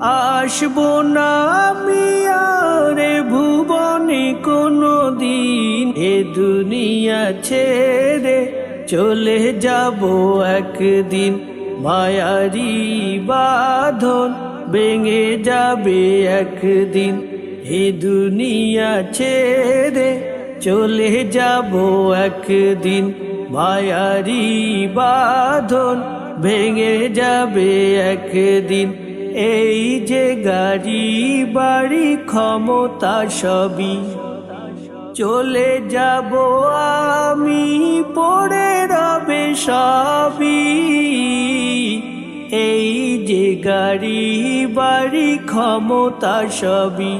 আসব না আমি ভুবনে কোনো দিন এ দুনিয়া ছেড়ে চলে যাব একদিন। মায়ারি বাঁধন ভেঙে যাবে একদিন। এ দুনিয়া ছেড়ে চলে যাব একদিন। মায়ারি বাঁধন ভেঙে যাবে একদিন। এই যে গাড়ি, বাড়ি, ক্ষমতা সবই। চলে যাব আমি, পড়ে রবে সবই। এই যে গাড়ি, বাড়ি, ক্ষমতা সবই।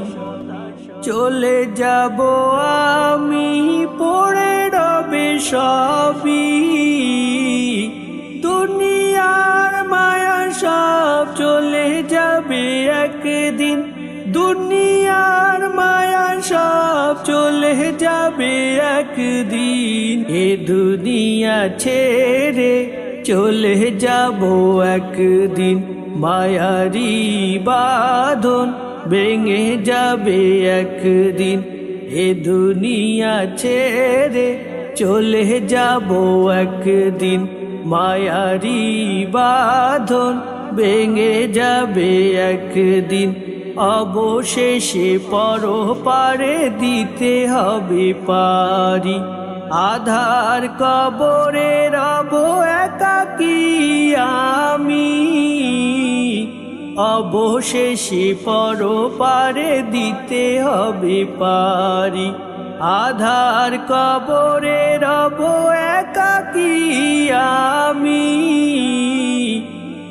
চলে যাব আমি, পড়ে রবে সবই। একদিন দুনিয়ার মায়া সব চলে যাবে একদিন। এ দুনিয়া ছেড়ে চলে যাব একদিন। মায়ারি বাঁধন ভেঙে যাবে একদিন। এ দুনিয়া ছেড়ে চলে যাব একদিন। মায়ারি বাঁধন ভেঙে যাবে একদিন। অবশেষে পর পারে দিতে হবে পারি। আধার কবরে রব একাকি আমি? অবশেষে পর পারে দিতে হবে পারি। আধার কবরে রব একাকি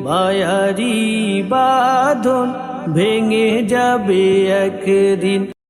মায়ারি বাঁধন ভেঙে যাবে একদিন।